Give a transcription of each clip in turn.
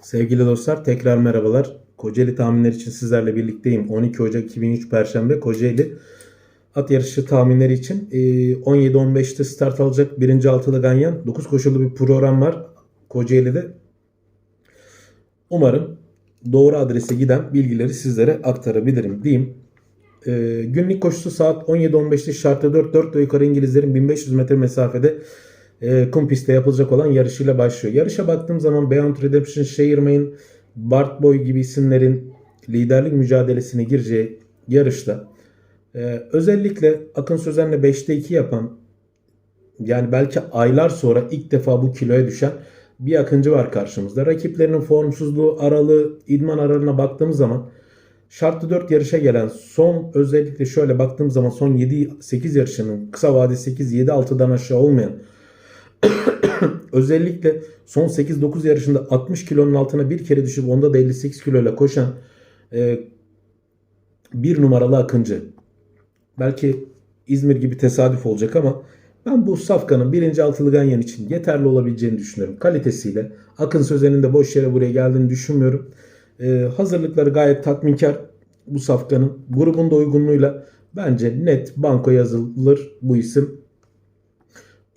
Sevgili dostlar tekrar merhabalar. Kocaeli tahminleri için sizlerle birlikteyim. 12 Ocak 2003 Perşembe Kocaeli at yarışı tahminleri için e, 17-15'te start alacak birinci altılı Ganyan. 9 koşulu bir program var Kocaeli'de. Umarım doğru adrese giden bilgileri sizlere aktarabilirim diyeyim. E, günlük koşusu saat 17-15'te şartı 4 4 ve yukarı İngilizlerin 1500 metre mesafede e, kum pistte yapılacak olan yarışıyla başlıyor. Yarışa baktığım zaman Beyond Redemption, Sheermain, Bart Boy gibi isimlerin liderlik mücadelesine gireceği yarışta e, özellikle Akın Sözen'le 5'te 2 yapan yani belki aylar sonra ilk defa bu kiloya düşen bir akıncı var karşımızda. Rakiplerinin formsuzluğu, aralığı, idman aralığına baktığımız zaman şartlı 4 yarışa gelen son özellikle şöyle baktığım zaman son 7-8 yarışının kısa vade 8-7-6'dan aşağı olmayan özellikle son 8-9 yarışında 60 kilonun altına bir kere düşüp onda da 58 kiloyla koşan e, bir numaralı Akıncı. Belki İzmir gibi tesadüf olacak ama ben bu safkanın birinci altılı ganyan için yeterli olabileceğini düşünüyorum. Kalitesiyle Akın Sözen'in de boş yere buraya geldiğini düşünmüyorum. E, hazırlıkları gayet tatminkar bu safkanın. Grubun da uygunluğuyla bence net banko yazılır bu isim.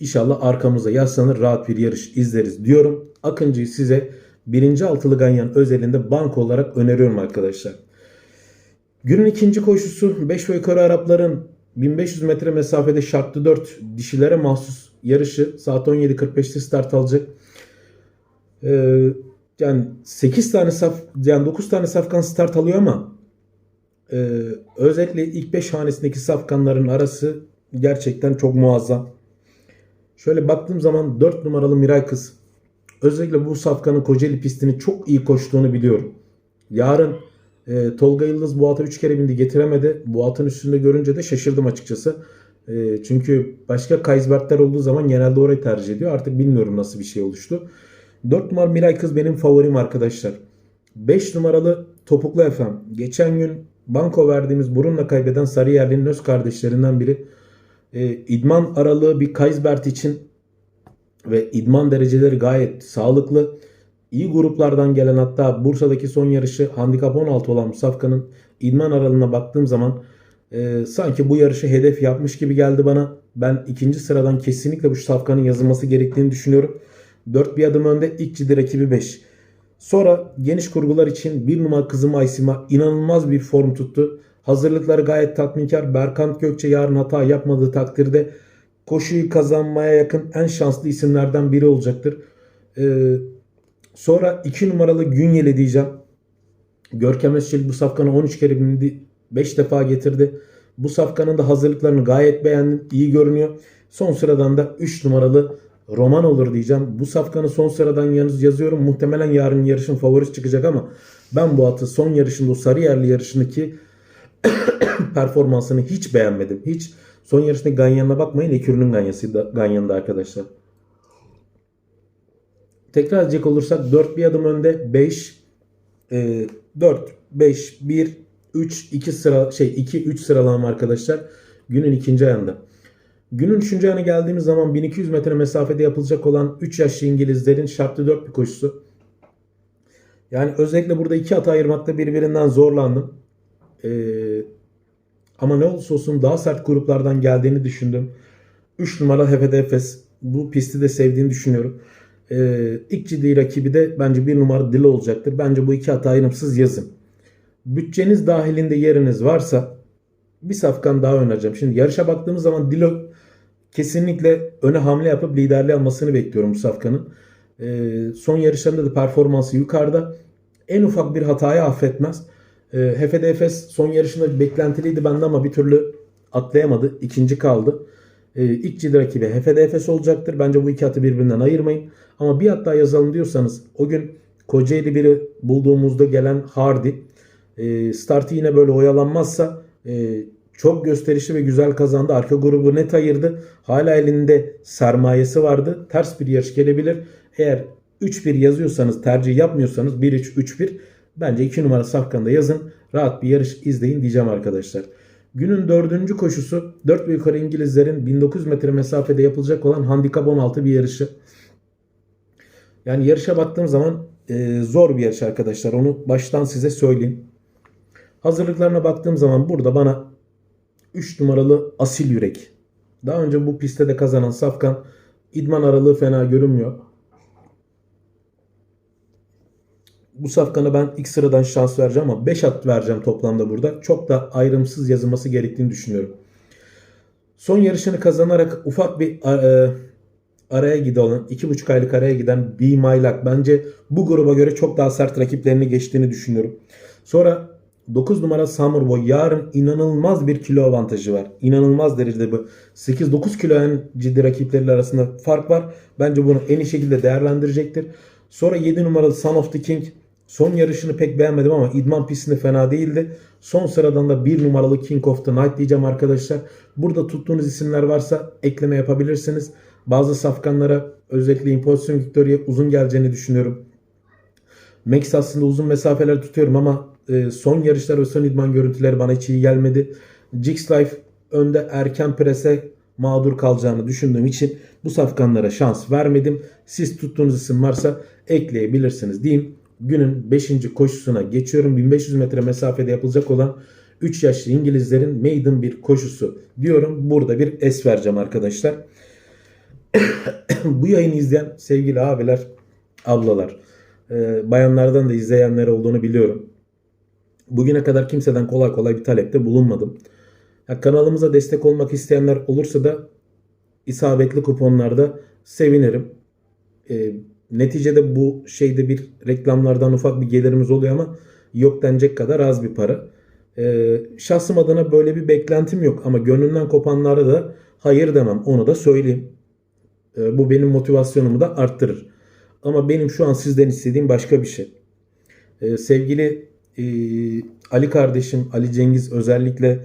İnşallah arkamıza yaslanır rahat bir yarış izleriz diyorum. Akıncı'yı size birinci altılı ganyan özelinde banko olarak öneriyorum arkadaşlar. Günün ikinci koşusu 5 ve yukarı Arapların 1500 metre mesafede şartlı 4 dişilere mahsus yarışı saat 17.45'te start alacak. Ee, yani 8 tane saf yani 9 tane safkan start alıyor ama e, özellikle ilk 5 hanesindeki safkanların arası gerçekten çok muazzam. Şöyle baktığım zaman 4 numaralı Miray Kız. Özellikle bu safkanın Kocaeli pistini çok iyi koştuğunu biliyorum. Yarın e, Tolga Yıldız bu ata 3 kere bindi getiremedi. Bu atın üstünde görünce de şaşırdım açıkçası. E, çünkü başka Kaysbertler olduğu zaman genelde orayı tercih ediyor. Artık bilmiyorum nasıl bir şey oluştu. 4 numaralı Miray Kız benim favorim arkadaşlar. 5 numaralı Topuklu Efem. Geçen gün banko verdiğimiz burunla kaybeden Sarıyerli'nin öz kardeşlerinden biri e, idman aralığı bir Kaysbert için ve idman dereceleri gayet sağlıklı. İyi gruplardan gelen hatta Bursa'daki son yarışı handikap 16 olan Musafka'nın idman aralığına baktığım zaman e, sanki bu yarışı hedef yapmış gibi geldi bana. Ben ikinci sıradan kesinlikle bu Safkan'ın yazılması gerektiğini düşünüyorum. 4 bir adım önde ilk ciddi rakibi 5. Sonra geniş kurgular için bir numara kızım Aysima inanılmaz bir form tuttu. Hazırlıkları gayet tatminkar. Berkant Gökçe yarın hata yapmadığı takdirde koşuyu kazanmaya yakın en şanslı isimlerden biri olacaktır. Ee, sonra 2 numaralı Günyeli diyeceğim. Görkem Özçelik bu safkanı 13 kere bindi. 5 defa getirdi. Bu safkanın da hazırlıklarını gayet beğendim. İyi görünüyor. Son sıradan da 3 numaralı Roman olur diyeceğim. Bu safkanı son sıradan yalnız yazıyorum. Muhtemelen yarın yarışın favorisi çıkacak ama ben bu atı son yarışında o Sarıyerli yarışındaki performansını hiç beğenmedim. Hiç son yarışındaki Ganyan'ına bakmayın. Ekürü'nün Ganyası da, Ganyan'da arkadaşlar. Tekrar edecek olursak 4 bir adım önde 5 e, 4 5 1 3 2 sıra şey 2 3 sıralama arkadaşlar. Günün ikinci ayında. Günün üçüncü ayına geldiğimiz zaman 1200 metre mesafede yapılacak olan 3 yaşlı İngilizlerin şartlı 4 bir koşusu. Yani özellikle burada iki hata ayırmakta birbirinden zorlandım. Ee, ama ne olursa olsun daha sert gruplardan geldiğini düşündüm. 3 numara HFD Efes. Bu pisti de sevdiğini düşünüyorum. Ee, ilk ciddi rakibi de bence bir numara Dilo olacaktır. Bence bu iki hata ayrımsız yazın. Bütçeniz dahilinde yeriniz varsa bir safkan daha önereceğim. Şimdi yarışa baktığımız zaman Dilo kesinlikle öne hamle yapıp liderliği almasını bekliyorum bu safkanın. Ee, son yarışlarında da performansı yukarıda. En ufak bir hatayı affetmez. E, HFD Efes son yarışında beklentiliydi bende ama bir türlü atlayamadı. İkinci kaldı. E, ilk ciddi rakibi HFD Efes olacaktır. Bence bu iki atı birbirinden ayırmayın. Ama bir at daha yazalım diyorsanız o gün Kocaeli biri bulduğumuzda gelen Hardy. E, startı yine böyle oyalanmazsa e, çok gösterişli ve güzel kazandı. Arka grubu net ayırdı. Hala elinde sermayesi vardı. Ters bir yarış gelebilir. Eğer 3-1 yazıyorsanız tercih yapmıyorsanız 1-3-3-1 bence 2 numara safkanda yazın. Rahat bir yarış izleyin diyeceğim arkadaşlar. Günün dördüncü koşusu 4 ve yukarı İngilizlerin 1900 metre mesafede yapılacak olan handikap 16 bir yarışı. Yani yarışa baktığım zaman e, zor bir yarış arkadaşlar. Onu baştan size söyleyeyim. Hazırlıklarına baktığım zaman burada bana 3 numaralı Asil Yürek. Daha önce bu pistte de kazanan Safkan idman aralığı fena görünmüyor. Bu safkana ben ilk sıradan şans vereceğim ama 5 at vereceğim toplamda burada. Çok da ayrımsız yazılması gerektiğini düşünüyorum. Son yarışını kazanarak ufak bir e, araya giden 2,5 aylık araya giden Be My Luck. Bence bu gruba göre çok daha sert rakiplerini geçtiğini düşünüyorum. Sonra 9 numara Summer Boy. Yarın inanılmaz bir kilo avantajı var. İnanılmaz derecede bu. 8-9 kilo en ciddi rakipleriyle arasında fark var. Bence bunu en iyi şekilde değerlendirecektir. Sonra 7 numaralı Son of the King. Son yarışını pek beğenmedim ama idman pistinde fena değildi. Son sıradan da 1 numaralı King of the Night diyeceğim arkadaşlar. Burada tuttuğunuz isimler varsa ekleme yapabilirsiniz. Bazı safkanlara özellikle Impulsion Victoria'ya uzun geleceğini düşünüyorum. Max aslında uzun mesafeler tutuyorum ama e, son yarışlar ve son idman görüntüleri bana hiç iyi gelmedi. Jix Life önde erken prese mağdur kalacağını düşündüğüm için bu safkanlara şans vermedim. Siz tuttuğunuz isim varsa ekleyebilirsiniz diyeyim. Günün 5. koşusuna geçiyorum. 1500 metre mesafede yapılacak olan 3 yaşlı İngilizlerin maiden bir koşusu diyorum. Burada bir es vereceğim arkadaşlar. bu yayını izleyen sevgili abiler, ablalar, e, bayanlardan da izleyenler olduğunu biliyorum. Bugüne kadar kimseden kolay kolay bir talepte bulunmadım. Kanalımıza destek olmak isteyenler olursa da isabetli kuponlarda sevinirim. E, neticede bu şeyde bir reklamlardan ufak bir gelirimiz oluyor ama yok denecek kadar az bir para. E, şahsım adına böyle bir beklentim yok ama gönlünden kopanlara da hayır demem onu da söyleyeyim. E, bu benim motivasyonumu da arttırır. Ama benim şu an sizden istediğim başka bir şey. E, sevgili e, Ali kardeşim, Ali Cengiz özellikle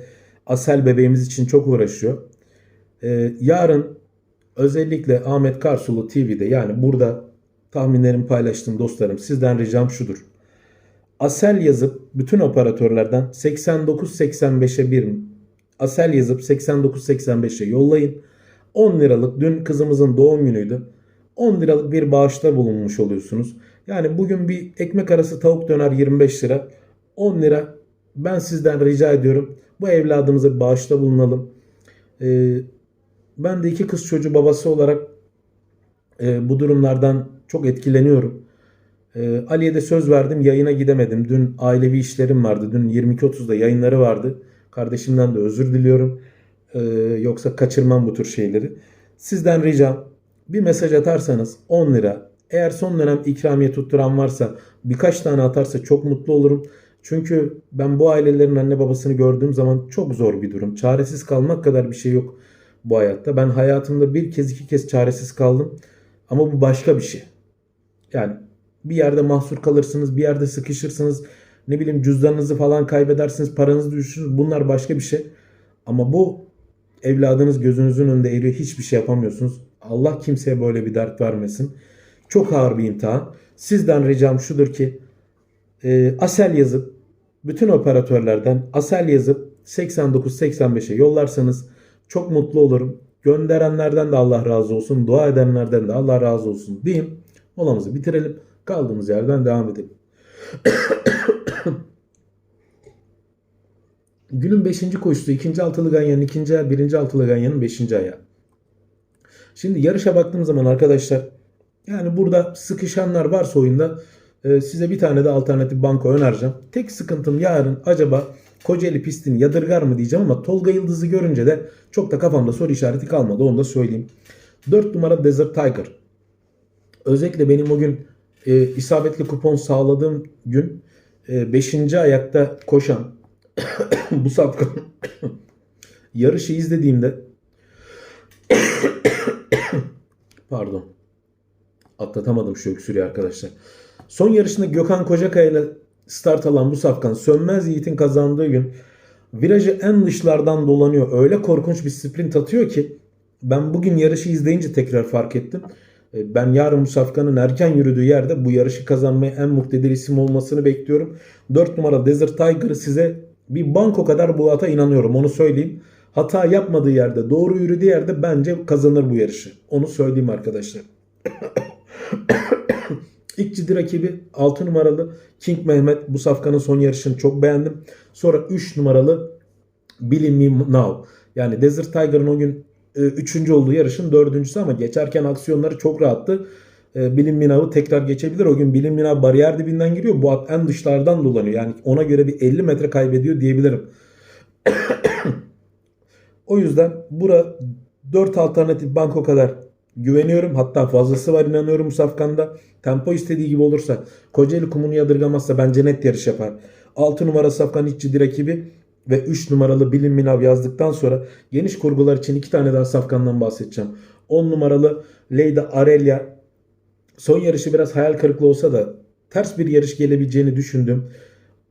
Asel bebeğimiz için çok uğraşıyor. E, yarın özellikle Ahmet Karsulu TV'de yani burada tahminlerimi paylaştığım dostlarım sizden ricam şudur. Asel yazıp bütün operatörlerden 89-85'e bir Asel yazıp 89-85'e yollayın. 10 liralık dün kızımızın doğum günüydü. 10 liralık bir bağışta bulunmuş oluyorsunuz. Yani bugün bir ekmek arası tavuk döner 25 lira. 10 lira ben sizden rica ediyorum. Bu evladımıza bir bağışta bulunalım. Ee, ben de iki kız çocuğu babası olarak e, bu durumlardan çok etkileniyorum. Ee, Ali'ye de söz verdim yayına gidemedim. Dün ailevi işlerim vardı. Dün 22.30'da yayınları vardı. Kardeşimden de özür diliyorum. Ee, yoksa kaçırmam bu tür şeyleri. Sizden ricam bir mesaj atarsanız 10 lira. Eğer son dönem ikramiye tutturan varsa birkaç tane atarsa çok mutlu olurum. Çünkü ben bu ailelerin anne babasını gördüğüm zaman çok zor bir durum. Çaresiz kalmak kadar bir şey yok bu hayatta. Ben hayatımda bir kez iki kez çaresiz kaldım. Ama bu başka bir şey. Yani bir yerde mahsur kalırsınız, bir yerde sıkışırsınız. Ne bileyim cüzdanınızı falan kaybedersiniz, paranızı düşürürsünüz. Bunlar başka bir şey. Ama bu evladınız gözünüzün önünde eriyor. Hiçbir şey yapamıyorsunuz. Allah kimseye böyle bir dert vermesin. Çok ağır bir imtihan. Sizden ricam şudur ki e, Asel yazıp bütün operatörlerden Asel yazıp 89-85'e yollarsanız çok mutlu olurum. Gönderenlerden de Allah razı olsun. Dua edenlerden de Allah razı olsun diyeyim. Molamızı bitirelim. Kaldığımız yerden devam edelim. Günün 5. koşusu 2. altılı ganyanın 2. ayağı 1. altılı ganyanın 5. ayağı. Şimdi yarışa baktığım zaman arkadaşlar yani burada sıkışanlar varsa oyunda size bir tane de alternatif banko önereceğim. Tek sıkıntım yarın acaba Kocaeli pistini yadırgar mı diyeceğim ama Tolga Yıldız'ı görünce de çok da kafamda soru işareti kalmadı onu da söyleyeyim. 4 numara Desert Tiger. Özellikle benim o gün e, isabetli kupon sağladığım gün 5. E, ayakta koşan bu sapkın yarışı izlediğimde pardon atlatamadım şu öksürüğü arkadaşlar. Son yarışında Gökhan Kocakaya ile start alan bu safkan Sönmez Yiğit'in kazandığı gün virajı en dışlardan dolanıyor. Öyle korkunç bir sprint atıyor ki ben bugün yarışı izleyince tekrar fark ettim. E, ben yarın bu safkanın erken yürüdüğü yerde bu yarışı kazanmaya en muktedir isim olmasını bekliyorum. 4 numara Desert Tiger'ı size bir banko kadar bu ata inanıyorum onu söyleyeyim. Hata yapmadığı yerde, doğru yürüdüğü yerde bence kazanır bu yarışı. Onu söyleyeyim arkadaşlar. İlk ciddi rakibi 6 numaralı King Mehmet. Bu safkanın son yarışını çok beğendim. Sonra 3 numaralı Billy Me Now. Yani Desert Tiger'ın o gün 3. olduğu yarışın 4.sü ama geçerken aksiyonları çok rahattı. E, Bilim Minav'ı tekrar geçebilir. O gün Bilim Minav bariyer dibinden giriyor. Bu at en dışlardan dolanıyor. Yani ona göre bir 50 metre kaybediyor diyebilirim. o yüzden bura 4 alternatif banko kadar güveniyorum. Hatta fazlası var inanıyorum bu safkanda. Tempo istediği gibi olursa Kocaeli kumunu yadırgamazsa bence net yarış yapar. 6 numara safkan iç ciddi rakibi ve 3 numaralı Bilim Minav yazdıktan sonra geniş kurgular için 2 tane daha safkandan bahsedeceğim. 10 numaralı Leyda Arelia son yarışı biraz hayal kırıklığı olsa da ters bir yarış gelebileceğini düşündüm.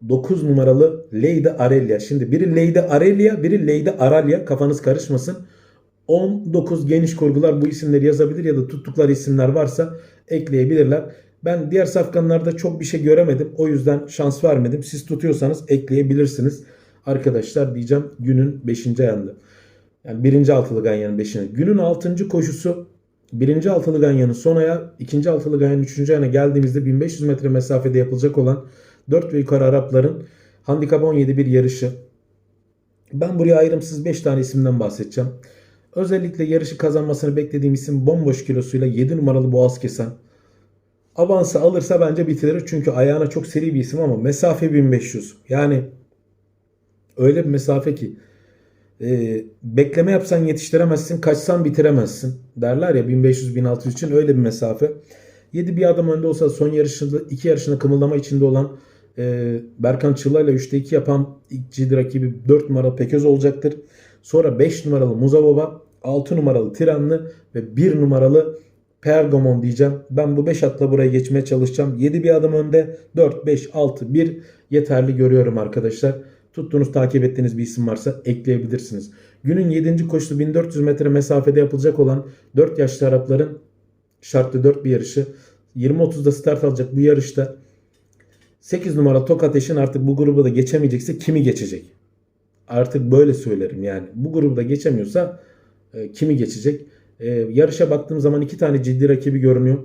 9 numaralı Leyda Arelia. Şimdi biri Leyda Arelia, biri Leyda Aralia. Kafanız karışmasın. 19 geniş kurgular bu isimleri yazabilir ya da tuttukları isimler varsa ekleyebilirler. Ben diğer safkanlarda çok bir şey göremedim. O yüzden şans vermedim. Siz tutuyorsanız ekleyebilirsiniz. Arkadaşlar diyeceğim günün 5. ayında. Yani birinci altılı ganyanın 5. Günün 6. koşusu birinci altılı ganyanın son ayağı, ikinci altılı ganyanın 3. ayağına geldiğimizde 1500 metre mesafede yapılacak olan 4 ve yukarı Arapların handikap 17 bir yarışı. Ben buraya ayrımsız 5 tane isimden bahsedeceğim. Özellikle yarışı kazanmasını beklediğim isim bomboş kilosuyla 7 numaralı boğaz kesen. Avansı alırsa bence bitirir. Çünkü ayağına çok seri bir isim ama mesafe 1500. Yani öyle bir mesafe ki e, bekleme yapsan yetiştiremezsin, kaçsan bitiremezsin. Derler ya 1500-1600 için öyle bir mesafe. 7 bir adım önde olsa son yarışında iki yarışında kımıldama içinde olan e, Berkan Çığla ile 3'te 2 yapan ciddi rakibi 4 numaralı Peköz olacaktır. Sonra 5 numaralı Muzababa, 6 numaralı Tiranlı ve 1 numaralı Pergamon diyeceğim. Ben bu 5 atla buraya geçmeye çalışacağım. 7 bir adım önde 4, 5, 6, 1 yeterli görüyorum arkadaşlar. Tuttuğunuz takip ettiğiniz bir isim varsa ekleyebilirsiniz. Günün 7. koşusu 1400 metre mesafede yapılacak olan 4 yaşlı Arapların şartlı 4 bir yarışı. 20-30'da start alacak bu yarışta 8 numara Tok Ateş'in artık bu grubu da geçemeyecekse kimi geçecek? Artık böyle söylerim yani. Bu grubu da geçemiyorsa e, kimi geçecek? E, yarışa baktığım zaman iki tane ciddi rakibi görünüyor.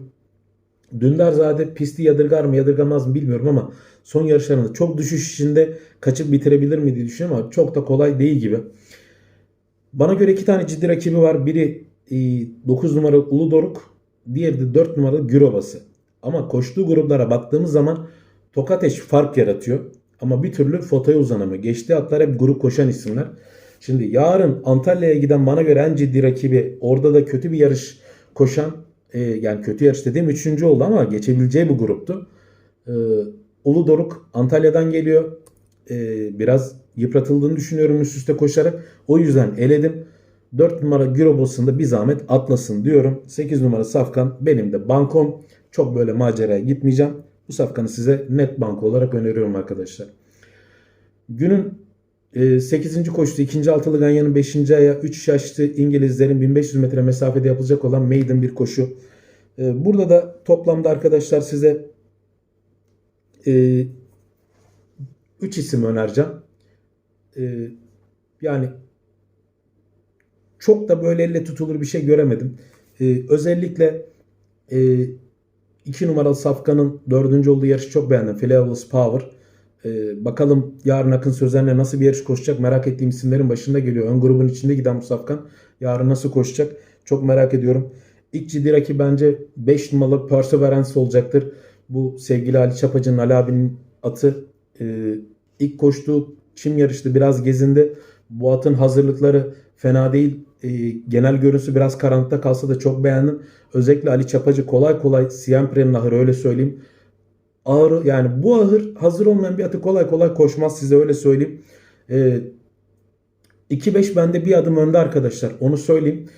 Dündarzade pisti yadırgar mı yadırgamaz mı bilmiyorum ama son yarışlarında çok düşüş içinde kaçıp bitirebilir mi diye düşünüyorum ama çok da kolay değil gibi. Bana göre iki tane ciddi rakibi var. Biri e, 9 numaralı Uludoruk, diğeri de 4 numaralı Gürobası. Ama koştuğu gruplara baktığımız zaman Tokateş fark yaratıyor. Ama bir türlü fotoya uzanamıyor. Geçtiği atlar hep grup koşan isimler. Şimdi yarın Antalya'ya giden bana göre en ciddi rakibi orada da kötü bir yarış koşan e, yani kötü yarış dediğim üçüncü oldu ama geçebileceği bir gruptu. E, Ulu Doruk Antalya'dan geliyor. E, biraz yıpratıldığını düşünüyorum üst üste koşarak. O yüzden eledim. 4 numara Gürobos'unda bir zahmet atlasın diyorum. 8 numara Safkan benim de bankom. Çok böyle maceraya gitmeyeceğim. Bu safkanı size net banko olarak öneriyorum arkadaşlar. Günün 8. E, koşusu 2. altılı ganyanın 5. aya 3 yaşlı İngilizlerin 1500 metre mesafede yapılacak olan maiden bir koşu. E, burada da toplamda arkadaşlar size 3 isim önereceğim. E, yani çok da böyle elle tutulur bir şey göremedim. Özellikle 2 numaralı Safkan'ın 4. olduğu yarışı çok beğendim. Flaveless Power. Ee, bakalım yarın Akın Sözler'le nasıl bir yarış koşacak merak ettiğim isimlerin başında geliyor. Ön grubun içinde giden bu Safkan yarın nasıl koşacak çok merak ediyorum. İlk ciddi rakip bence 5 numaralı Perseverance olacaktır. Bu sevgili Ali Çapacı'nın Ali abinin atı e, ilk koştuğu çim yarıştı biraz gezindi. Bu atın hazırlıkları fena değil. E, genel görüntüsü biraz karanlıkta kalsa da çok beğendim. Özellikle Ali Çapacı kolay kolay Siempre'nin ahırı öyle söyleyeyim. Ağır yani bu ahır hazır olmayan bir atı kolay kolay koşmaz size öyle söyleyeyim. E, 2-5 bende bir adım önde arkadaşlar onu söyleyeyim.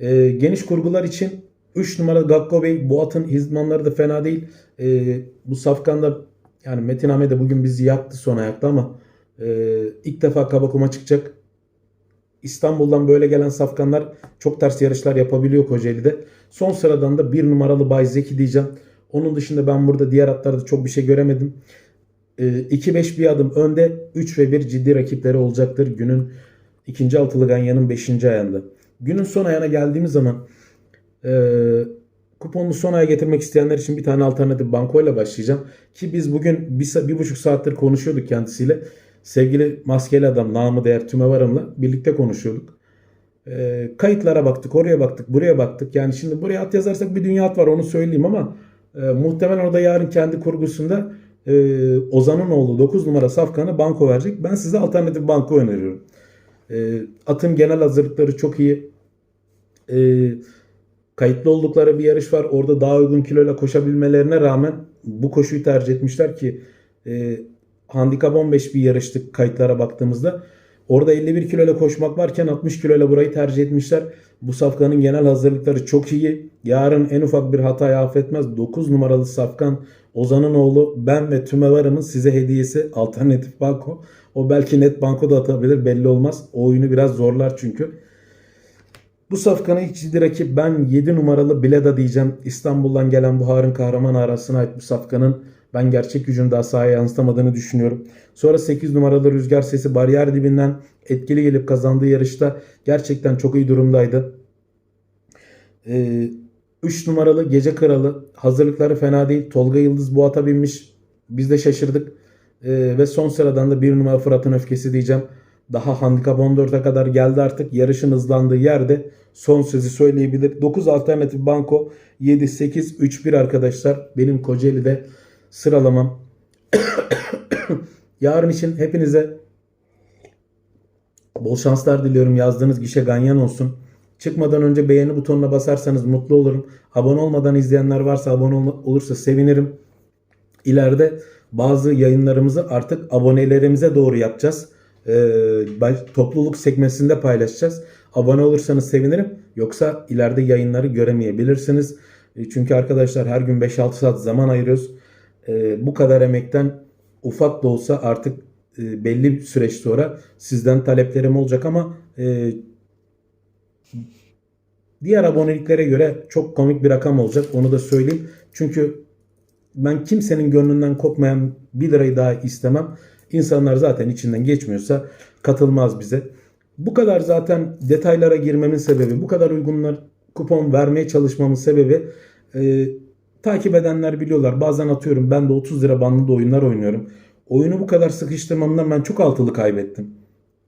E, geniş kurgular için 3 numara Gakko Bey bu atın hizmanları da fena değil. E, bu safkanda yani Metin Ahmet de bugün bizi yaktı son ayakta ama e, ilk defa Kabakuma çıkacak. İstanbul'dan böyle gelen safkanlar çok ters yarışlar yapabiliyor Kocaeli'de. Son sıradan da bir numaralı Bay Zeki diyeceğim. Onun dışında ben burada diğer atlarda çok bir şey göremedim. 2-5 bir adım önde 3 ve 1 ciddi rakipleri olacaktır günün ikinci altılı ganyanın 5. ayağında. Günün son ayağına geldiğimiz zaman Kuponunu son aya getirmek isteyenler için bir tane alternatif bankoyla başlayacağım. Ki biz bugün bir, bir buçuk saattir konuşuyorduk kendisiyle. Sevgili maskeli adam namı değer Tümevarım'la birlikte konuşuyorduk. Ee, kayıtlara baktık, oraya baktık, buraya baktık. Yani şimdi buraya at yazarsak bir dünya at var onu söyleyeyim ama e, muhtemelen orada yarın kendi kurgusunda e, Ozan'ın oğlu 9 numara Safkan'ı banko verecek. Ben size alternatif banko öneriyorum. E, atın genel hazırlıkları çok iyi. E, kayıtlı oldukları bir yarış var. Orada daha uygun kiloyla koşabilmelerine rağmen bu koşuyu tercih etmişler ki e, handikap 15 bir yarıştık kayıtlara baktığımızda. Orada 51 kiloyla koşmak varken 60 kiloyla burayı tercih etmişler. Bu safkanın genel hazırlıkları çok iyi. Yarın en ufak bir hatayı affetmez. 9 numaralı safkan Ozan'ın oğlu ben ve Tümevarım'ın size hediyesi alternatif banko. O belki net banko da atabilir belli olmaz. O oyunu biraz zorlar çünkü. Bu safkanın ilk ciddi rakip ben 7 numaralı Bileda diyeceğim. İstanbul'dan gelen Buhar'ın kahraman arasına ait bu safkanın ben gerçek gücünü daha sahaya yansıtamadığını düşünüyorum. Sonra 8 numaralı Rüzgar Sesi bariyer dibinden etkili gelip kazandığı yarışta gerçekten çok iyi durumdaydı. 3 numaralı Gece Kralı hazırlıkları fena değil. Tolga Yıldız bu ata binmiş. Biz de şaşırdık. Ee, ve son sıradan da 1 numara Fırat'ın öfkesi diyeceğim. Daha handikap 14'e kadar geldi artık. Yarışın hızlandığı yerde son sözü söyleyebilir. 9 alternatif banko 7 8 3 1 arkadaşlar. Benim Kocaeli'de sıralamam. Yarın için hepinize bol şanslar diliyorum. Yazdığınız gişe ganyan olsun. Çıkmadan önce beğeni butonuna basarsanız mutlu olurum. Abone olmadan izleyenler varsa abone ol- olursa sevinirim. İleride bazı yayınlarımızı artık abonelerimize doğru yapacağız. Ee, topluluk sekmesinde paylaşacağız. Abone olursanız sevinirim. Yoksa ileride yayınları göremeyebilirsiniz. Çünkü arkadaşlar her gün 5-6 saat zaman ayırıyoruz. Ee, bu kadar emekten ufak da olsa artık e, belli bir süreç sonra sizden taleplerim olacak ama e, diğer aboneliklere göre çok komik bir rakam olacak. Onu da söyleyeyim. Çünkü ben kimsenin gönlünden kopmayan 1 lirayı daha istemem. İnsanlar zaten içinden geçmiyorsa katılmaz bize. Bu kadar zaten detaylara girmemin sebebi, bu kadar uygunlar kupon vermeye çalışmamın sebebi e, takip edenler biliyorlar. Bazen atıyorum ben de 30 lira bandında oyunlar oynuyorum. Oyunu bu kadar sıkıştırmamdan ben çok altılı kaybettim.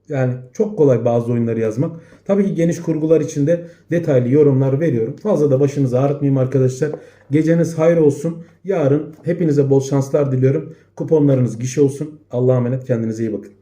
Yani çok kolay bazı oyunları yazmak. Tabii ki geniş kurgular içinde detaylı yorumlar veriyorum. Fazla da başınızı ağrıtmayayım arkadaşlar. Geceniz hayır olsun. Yarın hepinize bol şanslar diliyorum. Kuponlarınız gişe olsun. Allah'a emanet kendinize iyi bakın.